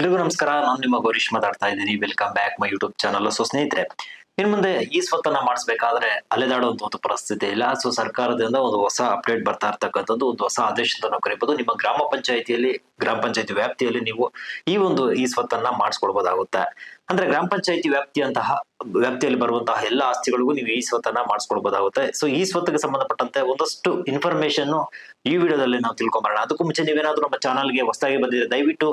ಎಲ್ರಿಗೂ ನಮಸ್ಕಾರ. ನಾನು ನಿಮ್ಮ ಗೌರೀಶ್ ಮಾತಾಡ್ತಾ ಇದ್ದೀನಿ. Welcome back my YouTube channel so ಸ್ನೇಹಿತರೆ, ಇನ್ ಮುಂದೆ ಈ ಸ್ವತ್ತನ್ನ ಮಾಡಿಸ್ಬೇಕಾದ್ರೆ ಅಲೆದಾಡುವಂತ ಒಂದು ಪರಿಸ್ಥಿತಿ ಇಲ್ಲ. ಸೊ ಸರ್ಕಾರದಿಂದ ಒಂದು ಹೊಸ ಅಪ್ಡೇಟ್ ಬರ್ತಾ ಇರ್ತಕ್ಕಂಥದ್ದು, ಒಂದು ಹೊಸ ಆದೇಶ ಅಂತ ನಾವು ನಿಮ್ಮ ಗ್ರಾಮ ಪಂಚಾಯಿತಿಯಲ್ಲಿ, ಗ್ರಾಮ ಪಂಚಾಯತಿ ವ್ಯಾಪ್ತಿಯಲ್ಲಿ ನೀವು ಈ ಒಂದು ಈ ಸ್ವತ್ತನ್ನ ಮಾಡಿಸ್ಕೊಳ್ಬಹುದಾಗುತ್ತೆ ಅಂದ್ರೆ ಗ್ರಾಮ ಪಂಚಾಯತಿ ವ್ಯಾಪ್ತಿಯಂತಹ, ವ್ಯಾಪ್ತಿಯಲ್ಲಿ ಬರುವಂತಹ ಎಲ್ಲ ಆಸ್ತಿಗಳಿಗೂ ನೀವು ಈ ಸ್ವತ್ತನ್ನ ಮಾಡಿಸ್ಕೊಳ್ಬಹುದಾಗುತ್ತೆ ಸೊ ಈ ಸ್ವತ್ತಿಗೆ ಸಂಬಂಧಪಟ್ಟಂತೆ ಒಂದಷ್ಟು ಇನ್ಫಾರ್ಮೇಶನ್ ಈ ವಿಡಿಯೋದಲ್ಲಿ ನಾವು ತಿಳ್ಕೊಂಬರೋಣ. ಅದಕ್ಕೂ ಮುಂಚೆ ನೀವೇನಾದ್ರೂ ನಮ್ಮ ಚಾನಲ್ಗೆ ಹೊಸದಾಗಿ ಬಂದಿದೆ ದಯವಿಟ್ಟು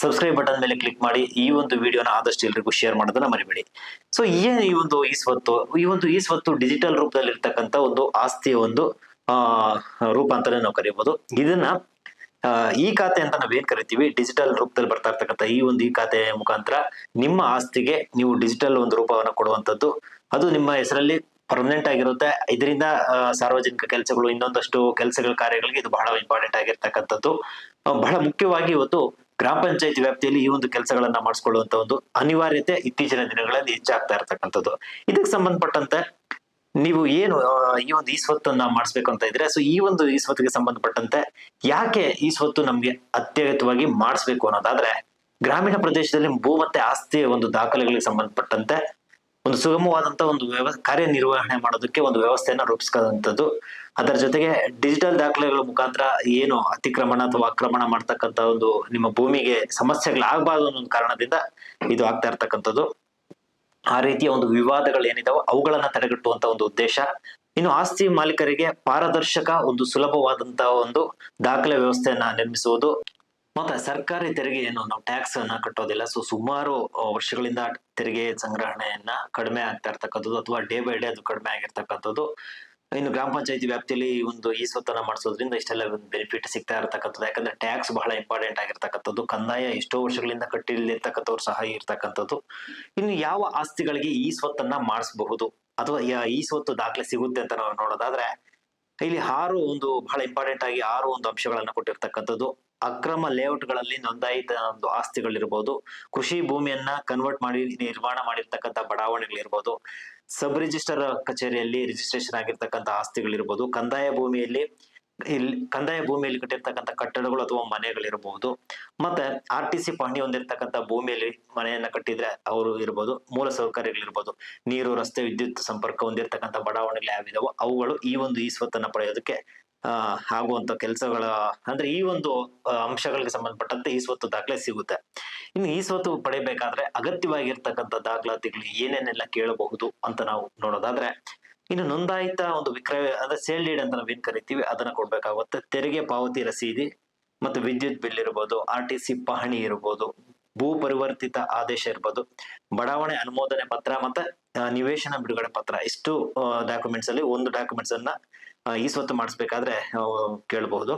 ಸಬ್ಸ್ಕ್ರೈಬ್ ಬಟನ್ ಮೇಲೆ ಕ್ಲಿಕ್ ಮಾಡಿ ಈ ಒಂದು ವಿಡಿಯೋನ ಆದಷ್ಟು ಎಲ್ರಿಗೂ ಶೇರ್ ಮಾಡೋದನ್ನ ಮರಿಬೇಡಿ. ಸೊ ಏನು ಈ ಒಂದು ಈ ಸ್ವತ್ತು, ಈ ಒಂದು ಈ ಸ್ವತ್ತು ಡಿಜಿಟಲ್ ರೂಪದಲ್ಲಿ ಇರ್ತಕ್ಕಂಥ ಒಂದು ಆಸ್ತಿಯ ಒಂದು ರೂಪ ಅಂತಾನೆ ನಾವು ಕರಿಬಹುದು ಇದನ್ನ ಈ ಖಾತೆ ಅಂತ ನಾವೇನ್ ಕರಿತೀವಿ? ಡಿಜಿಟಲ್ ರೂಪದಲ್ಲಿ ಬರ್ತಾ ಇರ್ತಕ್ಕಂಥ ಈ ಒಂದು ಈ ಖಾತೆ ಮುಖಾಂತರ ನಿಮ್ಮ ಆಸ್ತಿಗೆ ನೀವು ಡಿಜಿಟಲ್ ಒಂದು ರೂಪವನ್ನು ಕೊಡುವಂತದ್ದು ಅದು ನಿಮ್ಮ ಹೆಸರಲ್ಲಿ ಪರ್ಮನೆಂಟ್ ಆಗಿರುತ್ತೆ. ಇದರಿಂದ ಸಾರ್ವಜನಿಕ ಕೆಲಸಗಳು ಇನ್ನೊಂದಷ್ಟು ಕೆಲಸಗಳ ಕಾರ್ಯಗಳಿಗೆ ಇದು ಬಹಳ ಇಂಪಾರ್ಟೆಂಟ್ ಆಗಿರ್ತಕ್ಕಂಥದ್ದು. ಬಹಳ ಮುಖ್ಯವಾಗಿ ಇವತ್ತು ಗ್ರಾಮ ಪಂಚಾಯತ್ ವ್ಯಾಪ್ತಿಯಲ್ಲಿ ಈ ಒಂದು ಕೆಲಸಗಳನ್ನ ಮಾಡಿಸ್ಕೊಳ್ಳುವಂತ ಒಂದು ಅನಿವಾರ್ಯತೆ ಇತ್ತೀಚಿನ ದಿನಗಳಲ್ಲಿ ಹೆಚ್ಚಾಗ್ತಾ ಇರ್ತಕ್ಕಂಥದ್ದು. ಇದಕ್ಕೆ ಸಂಬಂಧಪಟ್ಟಂತೆ ನೀವು ಏನು ಈ ಒಂದು ಈ ಸ್ವತ್ತನ್ನ ಮಾಡಿಸ್ಬೇಕು ಅಂತ ಇದ್ರೆ, ಸೊ ಈ ಒಂದು ಈ ಸ್ವತ್ತಿಗೆ ಸಂಬಂಧಪಟ್ಟಂತೆ ಯಾಕೆ ಈ ಸ್ವತ್ತು ನಮ್ಗೆ ಅತ್ಯಗತ್ಯವಾಗಿ ಮಾಡಿಸ್ಬೇಕು ಅನ್ನೋದಾದ್ರೆ, ಗ್ರಾಮೀಣ ಪ್ರದೇಶದಲ್ಲಿ ಭೂ ಮತ್ತೆ ಆಸ್ತಿಯ ಒಂದು ದಾಖಲೆಗಳಿಗೆ ಸಂಬಂಧಪಟ್ಟಂತೆ ಒಂದು ಸುಗಮವಾದಂತ ಒಂದು ವ್ಯವ ಕಾರ್ಯನಿರ್ವಹಣೆ ಮಾಡೋದಕ್ಕೆ ಒಂದು ವ್ಯವಸ್ಥೆಯನ್ನ ರೂಪಿಸ್ಕೊಂಡಂಥದ್ದು ಅದರ ಜೊತೆಗೆ ಡಿಜಿಟಲ್ ದಾಖಲೆಗಳ ಮುಖಾಂತರ ಏನು ಅತಿಕ್ರಮಣ ಅಥವಾ ಆಕ್ರಮಣ ಮಾಡ್ತಕ್ಕಂಥ ಒಂದು ನಿಮ್ಮ ಭೂಮಿಗೆ ಸಮಸ್ಯೆಗಳಾಗಬಾರ್ದು ಅನ್ನೋ ಒಂದು ಕಾರಣದಿಂದ ಇದು ಆಗ್ತಾ ಇರ್ತಕ್ಕಂಥದ್ದು. ಆ ರೀತಿಯ ಒಂದು ವಿವಾದಗಳು ಏನಿದಾವೋ ಅವುಗಳನ್ನ ತಡೆಗಟ್ಟುವಂತ ಒಂದು ಉದ್ದೇಶ. ಇನ್ನು ಆಸ್ತಿ ಮಾಲೀಕರಿಗೆ ಪಾರದರ್ಶಕ ಒಂದು ಸುಲಭವಾದಂತಹ ಒಂದು ದಾಖಲೆ ವ್ಯವಸ್ಥೆಯನ್ನ ನಿರ್ಮಿಸುವುದು. ಮತ್ತೆ ಸರ್ಕಾರಿ ತೆರಿಗೆ ಏನು ನಾವು ಟ್ಯಾಕ್ಸ್ ಅನ್ನ ಕಟ್ಟೋದಿಲ್ಲ. ಸೊ ಸುಮಾರು ವರ್ಷಗಳಿಂದ ತೆರಿಗೆ ಸಂಗ್ರಹಣೆಯನ್ನ ಕಡಿಮೆ ಆಗ್ತಾ ಇರ್ತಕ್ಕಂಥದ್ದು ಅಥವಾ ಡೇ ಬೈ ಡೇ ಅದು ಕಡಿಮೆ ಆಗಿರ್ತಕ್ಕಂಥದ್ದು. ಇನ್ನು ಗ್ರಾಮ ಪಂಚಾಯತಿ ವ್ಯಾಪ್ತಿಯಲ್ಲಿ ಒಂದು ಈ ಸ್ವತ್ತನ್ನ ಮಾಡಿಸೋದ್ರಿಂದ ಇಷ್ಟೆಲ್ಲ ಬೆನಿಫಿಟ್ ಸಿಗ್ತಾ ಇರ್ತಕ್ಕಂಥದ್ದು. ಯಾಕಂದ್ರೆ ಟ್ಯಾಕ್ಸ್ ಬಹಳ ಇಂಪಾರ್ಟೆಂಟ್ ಆಗಿರ್ತಕ್ಕಂಥದ್ದು. ಕಂದಾಯ ಎಷ್ಟೋ ವರ್ಷಗಳಿಂದ ಕಟ್ಟಿರ್ತಕ್ಕಂಥವ್ರು ಸಹ ಇರ್ತಕ್ಕಂಥದ್ದು. ಇನ್ನು ಯಾವ ಆಸ್ತಿಗಳಿಗೆ ಈ ಸ್ವತ್ತನ್ನ ಮಾಡಿಸಬಹುದು? ಅಥವಾ ಈ ಸ್ವತ್ತು ದಾಖಲೆ ಸಿಗುತ್ತೆ ಅಂತ ನಾವು ನೋಡೋದಾದ್ರೆ, ಇಲ್ಲಿ ಆರು ಒಂದು ಬಹಳ ಇಂಪಾರ್ಟೆಂಟ್ ಆಗಿ ಆರು ಒಂದು ಅಂಶಗಳನ್ನ ಕೊಟ್ಟಿರ್ತಕ್ಕಂಥದ್ದು. ಅಕ್ರಮ ಲೇಔಟ್ಗಳಲ್ಲಿ ನೋಂದಾಯಿತ ಒಂದು ಆಸ್ತಿಗಳಿರ್ಬೋದು. ಕೃಷಿ ಭೂಮಿಯನ್ನ ಕನ್ವರ್ಟ್ ಮಾಡಿ ನಿರ್ಮಾಣ ಮಾಡಿರ್ತಕ್ಕಂಥ ಬಡಾವಣೆಗಳಿರ್ಬೋದು. ಸಬ್ ರಿಜಿಸ್ಟರ್ ಕಚೇರಿಯಲ್ಲಿ ರಿಜಿಸ್ಟ್ರೇಷನ್ ಆಗಿರ್ತಕ್ಕಂಥ ಆಸ್ತಿಗಳಿರ್ಬೋದು. ಕಂದಾಯ ಭೂಮಿಯಲ್ಲಿ ಇಲ್ಲಿ ಕಂದಾಯ ಭೂಮಿಯಲ್ಲಿ ಕಟ್ಟಿರ್ತಕ್ಕಂಥ ಕಟ್ಟಡಗಳು ಅಥವಾ ಮನೆಗಳಿರಬಹುದು ಮತ್ತೆ ಆರ್ ಟಿ ಸಿ ಪಹಣಿ ಹೊಂದಿರತಕ್ಕಂಥ ಭೂಮಿಯಲ್ಲಿ ಮನೆಯನ್ನ ಕಟ್ಟಿದ್ರೆ ಅವರು ಇರ್ಬೋದು. ಮೂಲ ಸೌಕರ್ಯಗಳಿರ್ಬೋದು. ನೀರು, ರಸ್ತೆ, ವಿದ್ಯುತ್ ಸಂಪರ್ಕ ಹೊಂದಿರತಕ್ಕಂಥ ಬಡಾವಣೆಗಳು ಯಾವಿದಾವೋ ಅವುಗಳು ಈ ಒಂದು ಈ ಸ್ವತ್ತನ್ನ ಪಡೆಯೋದಕ್ಕೆ ಆಗುವಂತ ಕೆಲಸಗಳ, ಅಂದ್ರೆ ಈ ಒಂದು ಅಂಶಗಳಿಗೆ ಸಂಬಂಧಪಟ್ಟಂತೆ ಈ ಸ್ವತ್ತು ದಾಖಲೆ ಸಿಗುತ್ತೆ. ಇನ್ನು ಈ ಸ್ವತ್ತು ಪಡೆಯಬೇಕಾದ್ರೆ ಅಗತ್ಯವಾಗಿರ್ತಕ್ಕಂಥ ದಾಖಲಾತಿಗಳು ಏನೇನೆಲ್ಲ ಕೇಳಬಹುದು ಅಂತ ನಾವು ನೋಡೋದಾದ್ರೆ, ಇನ್ನು ನೋಂದಾಯಿತ ಒಂದು ವಿಕ್ರಯ, ಅಂದ್ರೆ ಸೇಲ್ ಡೀಡ್ ಅಂತ ನಾವೇನ್ ಕರಿತೀವಿ, ಅದನ್ನ ಕೊಡ್ಬೇಕಾಗುತ್ತೆ. ತೆರಿಗೆ ಪಾವತಿ ರಸೀದಿ ಮತ್ತು ವಿದ್ಯುತ್ ಬಿಲ್ ಇರ್ಬೋದು, ಆರ್ ಟಿ ಸಿ ಪಹಣಿ ಇರ್ಬೋದು, ಭೂ ಪರಿವರ್ತಿತ ಆದೇಶ ಇರ್ಬೋದು, ಬಡಾವಣೆ ಅನುಮೋದನೆ ಪತ್ರ ಮತ್ತೆ ನಿವೇಶನ ಬಿಡುಗಡೆ ಪತ್ರ. ಇಷ್ಟು ಡಾಕ್ಯುಮೆಂಟ್ಸ್ ಅಲ್ಲಿ, ಒಂದು ಡಾಕ್ಯುಮೆಂಟ್ಸ್ ಅನ್ನ ಈ ಸ್ವತ್ತು ಮಾಡಿಸ್ಬೇಕಾದ್ರೆ ಕೇಳಬಹುದು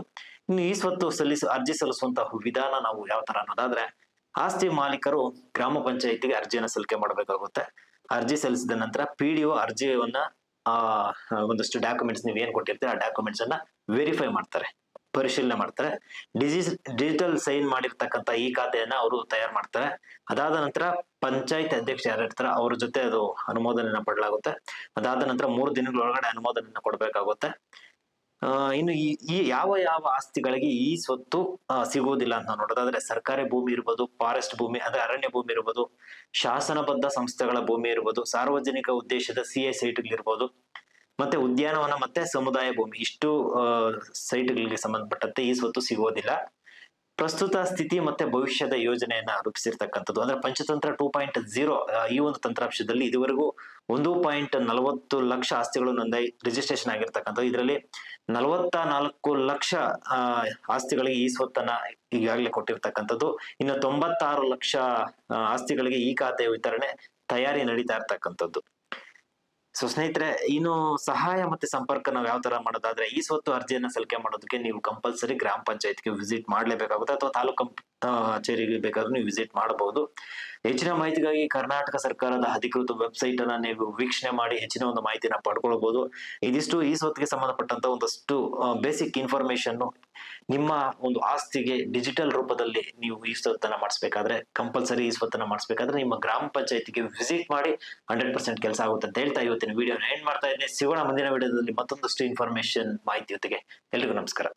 ಇನ್ನು ಈ ಸ್ವತ್ತು ಸಲ್ಲಿಸ, ಅರ್ಜಿ ಸಲ್ಲಿಸುವಂತಹ ವಿಧಾನ ನಾವು ಯಾವ ತರ ಅನ್ನೋದಾದ್ರೆ ಆಸ್ತಿ ಮಾಲೀಕರು ಗ್ರಾಮ ಪಂಚಾಯಿತಿಗೆ ಅರ್ಜಿಯನ್ನ ಸಲ್ಲಿಕೆ ಮಾಡಬೇಕಾಗುತ್ತೆ. ಅರ್ಜಿ ಸಲ್ಲಿಸಿದ ನಂತರ ಪಿ ಡಿ ಒ ಅರ್ಜಿಯನ್ನ, ಆ, ಒಂದಷ್ಟು ಡಾಕ್ಯುಮೆಂಟ್ಸ್ ನೀವು ಏನ್ ಕೊಟ್ಟಿರ್ತೀರಿ ಆ ಡಾಕ್ಯುಮೆಂಟ್ಸ್ ಅನ್ನ ವೆರಿಫೈ ಮಾಡ್ತಾರೆ. ಪರಿಶೀಲನೆ ಮಾಡ್ತಾರೆ. ಡಿಜಿಸ್ ಡಿಜಿಟಲ್ ಸೈನ್ ಮಾಡಿರ್ತಕ್ಕಂಥ ಈ ಖಾತೆಯನ್ನ ಅವರು ತಯಾರು ಮಾಡ್ತಾರೆ. ಅದಾದ ನಂತರ ಪಂಚಾಯತ್ ಅಧ್ಯಕ್ಷ ಯಾರು ಅವ್ರ ಜೊತೆ ಅದು ಅನುಮೋದನೆಯನ್ನ ಪಡಲಾಗುತ್ತೆ. ಅದಾದ ನಂತರ ಮೂರು ದಿನಗಳೊಳಗಡೆ ಅನುಮೋದನೆಯನ್ನ ಕೊಡಬೇಕಾಗುತ್ತೆ. ಇನ್ನು ಈ ಈ ಯಾವ ಯಾವ ಆಸ್ತಿಗಳಿಗೆ ಈ ಸ್ವತ್ತು ಸಿಗುವುದಿಲ್ಲ ಅಂತ ನೋಡೋದಾದ್ರೆ ಸರ್ಕಾರಿ ಭೂಮಿ ಇರ್ಬೋದು, ಫಾರೆಸ್ಟ್ ಭೂಮಿ, ಅಂದ್ರೆ ಅರಣ್ಯ ಭೂಮಿ ಇರ್ಬೋದು, ಶಾಸನಬದ್ಧ ಸಂಸ್ಥೆಗಳ ಭೂಮಿ ಇರ್ಬೋದು, ಸಾರ್ವಜನಿಕ ಉದ್ದೇಶದ ಸಿ ಎ ಸೈಟ್ಗಳಿರ್ಬೋದು ಮತ್ತೆ ಉದ್ಯಾನವನ ಮತ್ತೆ ಸಮುದಾಯ ಭೂಮಿ ಇಷ್ಟು ಸೈಟ್ಗಳಿಗೆ ಸಂಬಂಧಪಟ್ಟಂತೆ ಈ ಸ್ವತ್ತು ಸಿಗೋದಿಲ್ಲ. ಪ್ರಸ್ತುತ ಸ್ಥಿತಿ ಮತ್ತೆ ಭವಿಷ್ಯದ ಯೋಜನೆಯನ್ನ ರೂಪಿಸಿರ್ತಕ್ಕಂಥದ್ದು. ಅಂದ್ರೆ ಪಂಚತಂತ್ರ ಟೂ ಪಾಯಿಂಟ್ ಜೀರೋ ಈ ಒಂದು ತಂತ್ರಾಂಶದಲ್ಲಿ ಇದುವರೆಗೂ ಒಂದು ಪಾಯಿಂಟ್ ನಲವತ್ತು ಲಕ್ಷ ಆಸ್ತಿಗಳು ನೋಂದಾಯಿ ರಿಜಿಸ್ಟ್ರೇಷನ್ ಆಗಿರ್ತಕ್ಕಂಥದ್ದು. ಇದರಲ್ಲಿ ನಲವತ್ತ ನಾಲ್ಕು ಲಕ್ಷ ಆಸ್ತಿಗಳಿಗೆ ಈ ಸ್ವತ್ತನ್ನ ಈಗಾಗಲೇ ಕೊಟ್ಟಿರ್ತಕ್ಕಂಥದ್ದು. ಇನ್ನು ತೊಂಬತ್ತಾರು ಲಕ್ಷ ಆಸ್ತಿಗಳಿಗೆ ಈ ಖಾತೆಯ ವಿತರಣೆ ತಯಾರಿ ನಡೀತಾ ಇರ್ತಕ್ಕಂಥದ್ದು. ಸೊ ಸ್ನೇಹಿತರೆ, ಇನ್ನು ಸಹಾಯ ಮತ್ತೆ ಸಂಪರ್ಕ ನಾವು ಯಾವ ತರ ಮಾಡೋದಾದ್ರೆ, ಈ ಸ್ವತ್ತು ಅರ್ಜಿಯನ್ನ ಸಲ್ಲಿಕೆ ಮಾಡೋದಕ್ಕೆ ನೀವು ಕಂಪಲ್ಸರಿ ಗ್ರಾಮ ಪಂಚಾಯತ್ಗೆ ವಿಸಿಟ್ ಮಾಡಲೇಬೇಕಾಗುತ್ತೆ ಅಥವಾ ತಾಲೂಕು ಕಚೇರಿಗೆ ಬೇಕಾದ್ರೂ ನೀವು ವಿಸಿಟ್ ಮಾಡಬಹುದು. ಹೆಚ್ಚಿನ ಮಾಹಿತಿಗಾಗಿ ಕರ್ನಾಟಕ ಸರ್ಕಾರದ ಅಧಿಕೃತ ವೆಬ್ಸೈಟ್ ಅನ್ನ ನೀವು ವೀಕ್ಷಣೆ ಮಾಡಿ ಹೆಚ್ಚಿನ ಒಂದು ಮಾಹಿತಿನ ಪಡ್ಕೊಳ್ಬಹುದು. ಇದಿಷ್ಟು ಈ ಸ್ವತ್ತಿಗೆ ಸಂಬಂಧಪಟ್ಟಂತ ಒಂದಷ್ಟು ಬೇಸಿಕ್ ಇನ್ಫಾರ್ಮೇಶನ್ ನಿಮ್ಮ ಒಂದು ಆಸ್ತಿಗೆ ಡಿಜಿಟಲ್ ರೂಪದಲ್ಲಿ ನೀವು ಈ ಸ್ವತ್ತನ್ನ ಮಾಡಿಸ್ಬೇಕಾದ್ರೆ ಕಂಪಲ್ಸರಿ ಈ ಸ್ವತ್ತನ್ನ ಮಾಡಿಸ್ಬೇಕಾದ್ರೆ ನಿಮ್ಮ ಗ್ರಾಮ ಪಂಚಾಯತಿಗೆ ವಿಸಿಟ್ ಮಾಡಿ ಹಂಡ್ರೆಡ್ ಪರ್ಸೆಂಟ್ ಕೆಲಸ ಆಗುತ್ತೆ ಅಂತ ಹೇಳ್ತಾ ಇವತ್ತಿನ ವಿಡಿಯೋನ ಎಂಡ್ ಮಾಡ್ತಾ ಇದ್ದೀನಿ ಸಿಗೋಣ ಮುಂದಿನ ವಿಡಿಯೋದಲ್ಲಿ ಮತ್ತೊಂದಷ್ಟು ಇನ್ಫಾರ್ಮೇಶನ್ ಮಾಹಿತಿ ಜೊತೆಗೆ. ಎಲ್ರಿಗೂ ನಮಸ್ಕಾರ.